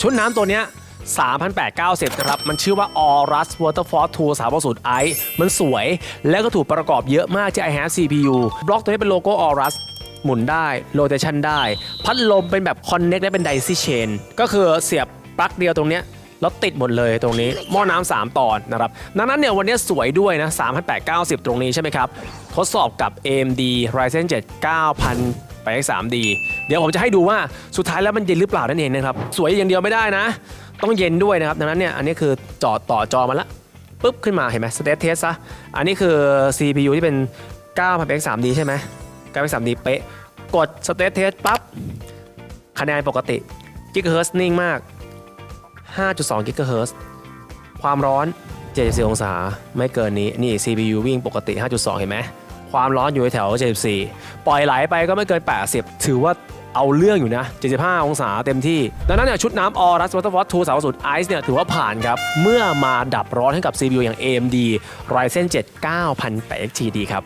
ชุดน้ำตัวเนี้ย3,890นะครับ มันชื่อว่า Aorus Waterforce 2 3 0 i มันสวย แล้วก็ถูกประกอบเยอะมากที่ i h a v e CPU บล็อกตัวนี้เป็นโลโก้ Aorus หมุนได้ โรเตชันได้ พัดลมเป็นแบบ connect และเป็น daisy chain ก็คือเสียบปลั๊กเดียวตรงเนี้ย แล้วติดหมดเลยตรงนี้หม้อน้ำ3ตอนนะครับดังนั้นเนี่ยวันนี้สวยด้วยนะ3,890 ตรงนี้ใช่ไหมครับ ทดสอบกับ AMD Ryzen 7 9000ไป 3D เดี๋ยวผมจะให้ดูว่าสุดท้ายแล้วมันเย็นหรือเปล่านั่นเองนะครับ สวยอย่างเดียวไม่ได้นะ ต้องเย็นด้วยนะครับ ดังนั้นเนี่ย อันนี้คือจอต่อจอมาละปุ๊บขึ้นมาเห็นไหมสเตตเทสซะ อันนี้คือ CPU ที่เป็น9 0 0 x 3D ใช่ไหม9 x 3D เป๊ะ กดสเตตเทสปั๊บ คะแนนปกติกิกะเฮิร์นิ่งมาก 5.2กิกะเฮิร์ความร้อน 74 องศา ไม่เกินนี้ นี่ CPU วิ่งปกติ 5.2 เห็นไหม ความร้อนอยู่แถว 74 ปล่อยไหลไปก็ไม่เกิน 80 ถือว่าเอาเรื่องอยู่นะ 75 องศาเต็มที่ ดังนั้นเนี่ยชุดน้ำ Aorus Waterford 2 3 0 Ice เนี่ยถือว่าผ่านครับ เมื่อมาดับร้อนให้กับ CPU อย่าง AMD Ryzen 7 9000 XT ดีครับ